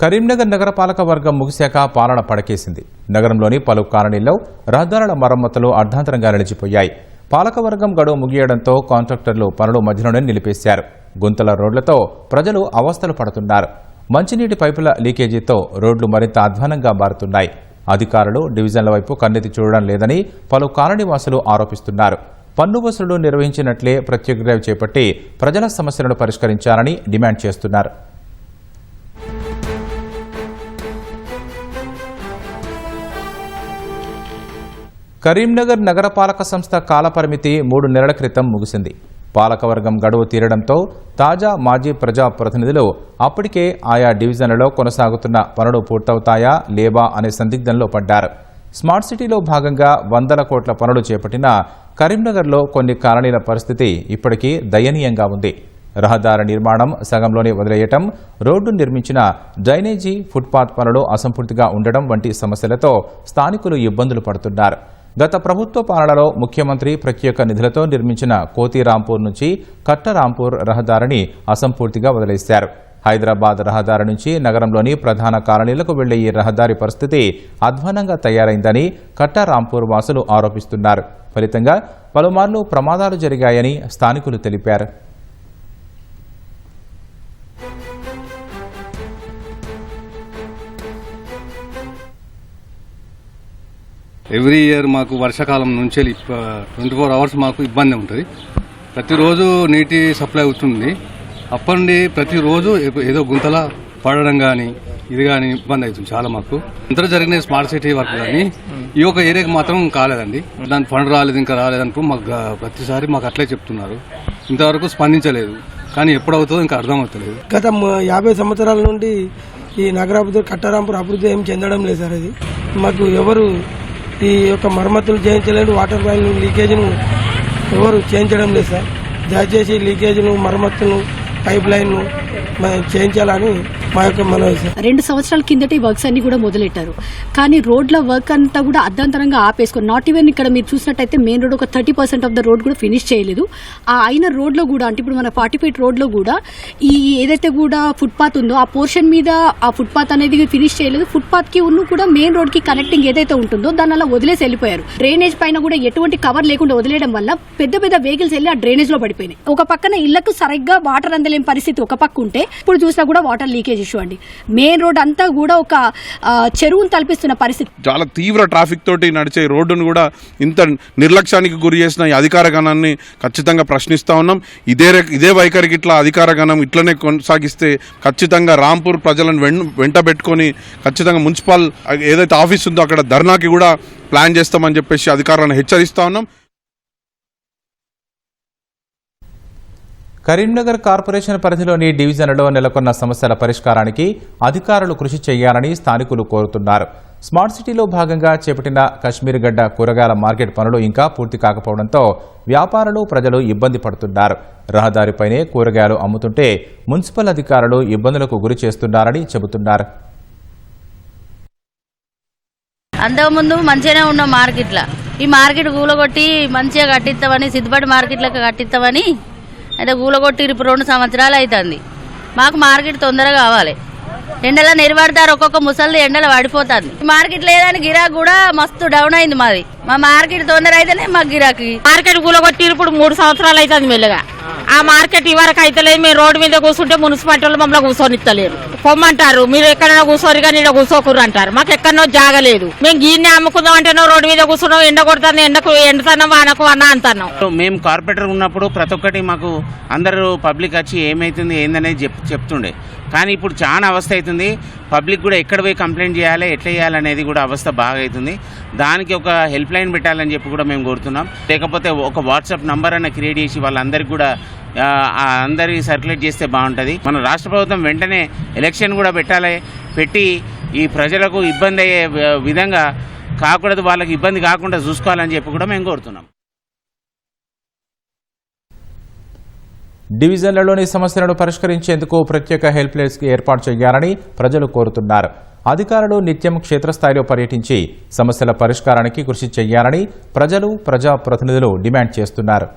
కరీంనగర్ నగరపాలక వర్గం ముగిశాక పాలన పడకేసింది. నగరంలోని పలు కాలనీల్లో రహదారుల మరమ్మతులు అర్ధాంతరంగా నిలిచిపోయాయి. పాలకవర్గం గడువు ముగియడంతో కాంట్రాక్టర్లు పనులు మధ్యలోనే నిలిపేశారు. గుంతల రోడ్లతో ప్రజలు అవస్థలు పడుతున్నారు. మంచినీటి పైపుల లీకేజీతో రోడ్లు మరింత అధ్వానంగా మారుతున్నాయి. అధికారులు డివిజన్ల వైపు కన్నెత్తి చూడడం లేదని పలు కాలనీవాసులు ఆరోపిస్తున్నారు. పన్ను వసూలు నిర్వహించినట్లే ప్రత్యేక చేపట్టి ప్రజల సమస్యలను పరిష్కరించాలని డిమాండ్ చేస్తున్నారు. కరీంనగర్ నగరపాలక సంస్థ కాలపరిమితి మూడు నెలల క్రితం ముగిసింది. పాలకవర్గం గడువు తీరడంతో తాజా మాజీ ప్రజా ప్రతినిధులు అప్పటికే ఆయా డివిజన్లలో కొనసాగుతున్న పనులు పూర్తవుతాయా లేవా అనే సందిగ్ధంలో పడ్డారు. స్మార్ట్ సిటీలో భాగంగా వందల కోట్ల పనులు చేపట్టిన కరీంనగర్లో కొన్ని కాలనీల పరిస్థితి ఇప్పటికీ దయనీయంగా ఉంది. రహదారి నిర్మాణం సగంలోనే వదిలేయటం రోడ్డు నిర్మించిన డ్రైనేజీ ఫుట్పాత్ పనులు అసంపూర్తిగా ఉండడం వంటి సమస్యలతో స్థానికులు ఇబ్బందులు పడుతున్నారు. గత ప్రభుత్వ పాలనలో ముఖ్యమంత్రి ప్రత్యేక నిధులతో నిర్మించిన కోతిరాంపూర్ నుంచి కట్టరాంపూర్ రహదారిని అసంపూర్తిగా వదిలేశారు. హైదరాబాద్ రహదారి నుంచి నగరంలోని ప్రధాన కాలనీలకు వెళ్ళే ఈ రహదారి పరిస్థితి అధ్వానంగా తయారైందని కట్టారాంపూర్ వాసులు ఆరోపిస్తున్నారు. ఫలితంగా పలుమార్లు ప్రమాదాలు జరిగాయని స్థానికులు తెలిపారు. ఎవ్రీ ఇయర్ మాకు వర్షాకాలం నుంచి ట్వంటీ ఫోర్ అవర్స్ మాకు ఇబ్బంది ఉంటుంది. ప్రతిరోజు నీటి సప్లై అవుతుంది. అప్పటి నుండి ప్రతిరోజు ఏదో గుంతల పడడం కానీ ఇది కానీ ఇబ్బంది అవుతుంది చాలా మాకు. ఇంత జరిగిన స్మార్ట్ సిటీ వర్క్ కానీ ఈ యొక్క ఏరియాకి మాత్రం కాలేదండి. దాని ఫండ్ రాలేదు ఇంకా రాలేదంటూ మాకు ప్రతిసారి మాకు అట్లే చెప్తున్నారు. ఇంతవరకు స్పందించలేదు. కానీ ఎప్పుడు అవుతుందో ఇంకా అర్థం అవుతలేదు. గత యాభై సంవత్సరాల నుండి ఈ నగరాభివృద్ధి కట్టరాంపురం అభివృద్ధి ఏం చెందడం లేదు సార్ అది. మాకు ఎవరు ఈ యొక్క మరమ్మతులు చేయించలేదు వాటర్ బాయిల్ లీకేజ్ను ఎవరు చేయించడం లేదు సార్. దయచేసి లీకేజ్ను మరమ్మతులను పైప్ లైన్ను చేయించాలని మా యొక్క రెండు సంవత్సరాల కిందట ఈ వర్క్స్ అన్ని కూడా మొదలెట్టారు. కానీ రోడ్ల వర్క్ అంతా కూడా అర్ధాంతరంగా ఆపేసుకొని నాట్ ఈవెన్ ఇక్కడ మీరు చూసినట్టయితే మెయిన్ రోడ్ ఒక thirty percent of the road కూడా ఫినిష్ చేయలేదు. ఆ అయిన రోడ్లో కూడా అంటే ఇప్పుడు మన ఫార్టీ ఫీట్ రోడ్లో కూడా ఈ ఏదైతే కూడా ఫుట్పాత్ ఉందో ఆ పోర్షన్ మీద ఆ ఫుట్పాత్ అనేది ఫినిష్ చేయలేదు. ఫుట్పాత్కి ఉన్న కూడా మెయిన్ రోడ్కి కనెక్టింగ్ ఏదైతే ఉంటుందో దాని అలా వదిలేసి వెళ్ళిపోయారు. డ్రైనేజ్ పైన కూడా ఎటువంటి కవర్ లేకుండా వదిలేయడం వల్ల పెద్ద పెద్ద వెహికల్స్ వెళ్ళి ఆ డ్రైనేజ్లో పడిపోయినాయి. ఒక పక్కన ఇళ్ళకు సరిగ్గా వాటర్ అందలేని పరిస్థితి ఒక పక్క ఉంటే ఇప్పుడు చూసినా కూడా వాటర్ లీకేజ్ ఇష్యూ అండి. మెయిన్ రోడ్ అంతా కూడా ఒక చెరువును తలపిస్తున్న పరిస్థితి. చాలా తీవ్ర ట్రాఫిక్ తోటి నడిచే రోడ్డును కూడా ఇంత నిర్లక్ష్యానికి గురి చేసిన ఈ అధికార గణాన్ని ఖచ్చితంగా ప్రశ్నిస్తా ఉన్నాం. ఇదే ఇదే వైఖరికి ఇట్లా అధికార గణం ఇట్లనే కొనసాగిస్తే ఖచ్చితంగా రాంపూర్ ప్రజలను వెన్ వెంట పెట్టుకొని ఖచ్చితంగా మున్సిపల్ ఏదైతే ఆఫీస్ ఉందో అక్కడ ధర్నాకి కూడా ప్లాన్ చేస్తామని చెప్పేసి అధికారులను హెచ్చరిస్తా ఉన్నాం. కరీంనగర్ కార్పొరేషన్ పరిధిలోని డివిజన్లలో నెలకొన్న సమస్యల పరిష్కారానికి అధికారులు కృషి చేయాలని స్థానికులు కోరుతున్నారు. స్మార్ట్ సిటీలో భాగంగా చేపట్టిన కశ్మీర్ గడ్డ కూరగాయల మార్కెట్ పనులు ఇంకా పూర్తి కాకపోవడంతో వ్యాపారులు ప్రజలు ఇబ్బంది పడుతున్నారు. రహదారిపైనే కూరగాయలు అమ్ముతుంటే మున్సిపల్ అధికారులు ఇబ్బందులకు గురి చేస్తున్నారని చెబుతున్నారు. అంతకుముందు మంచిగానే ఉన్నాం మార్కెట్లో. ఈ మార్కెట్ కూలగొట్టి మంచిగా కట్టిస్తామని సిద్దిపేట మార్కెట్లకు కట్టిస్తామని అయితే కూలగొట్టి ఇప్పుడు రెండు సంవత్సరాలు అవుతుంది మాకు మార్కెట్ తొందరగా కావాలి. ఎండలో నిలబడతారు ఒక్కొక్క ముసలి ఎండలో పడిపోతుంది. మార్కెట్ లేదని గిరాక్ కూడా మస్తు డౌన్ అయింది మాది. మా మార్కెట్ తొందర అయితేనే మా గిరాకి. మార్కెట్ కూలగొట్టి ఇప్పుడు మూడు సంవత్సరాలు అవుతుంది మెల్లగా. ఆ మార్కెట్ ఇవరకు అయితే లేదు మేము రోడ్డు మీద కూర్చుంటే మున్సిపాలిటీ వాళ్ళు మమ్మల్ని కూర్చొనిస్తలేరు పొమ్మంటారు. మీరు ఎక్కడైనా కూర్చోరు కానీ ఇక్కడ కూర్చోకూరు అంటారు. మాకు ఎక్కడనో జాగలేదు. మేము గీన్ని అమ్ముకుందాం అంటేనో రోడ్డు మీద కూర్చున్నాం ఎండ కొడుతుంది ఎండకు ఎండుతున్నాం వానకు అన్న అంటున్నాం. మేము కార్పొరేటర్ ఉన్నప్పుడు ప్రతి ఒక్కటి మాకు అందరూ పబ్లిక్ వచ్చి ఏమైతుంది ఏందనేది చెప్ చెప్తుండే. కానీ ఇప్పుడు చాలా అవస్థ అవుతుంది పబ్లిక్ కూడా ఎక్కడ పోయి కంప్లైంట్ చేయాలి ఎట్లా చేయాలనేది కూడా అవస్థ బాగా అవుతుంది. దానికి ఒక హెల్ప్ లైన్ పెట్టాలని చెప్పి కూడా మేము కోరుతున్నాం. లేకపోతే ఒక వాట్సాప్ నంబర్ అన్న క్రియేట్ చేసి వాళ్ళందరికీ కూడా అందరికి సర్క్యులేట్ చేస్తే బాగుంటుంది. మన రాష్ట్ర ప్రభుత్వం వెంటనే ఎలక్షన్ కూడా పెట్టాలి పెట్టి ఈ ప్రజలకు ఇబ్బంది అయ్యే విధంగా కాకూడదు వాళ్ళకి ఇబ్బంది కాకుండా చూసుకోవాలని చెప్పి కూడా మేము కోరుతున్నాం. డివిజన్లలోని సమస్యలను పరిష్కరించేందుకు ప్రత్యేక హెల్ప్ డెస్క్ ఏర్పాటు చేయాలని ప్రజలు కోరుతున్నారు. అధికారులు నిత్యం క్షేత్రస్థాయిలో పర్యటించి సమస్యల పరిష్కారానికి కృషి చేయాలని ప్రజలు ప్రజాప్రతినిధులు డిమాండ్ చేస్తున్నారు.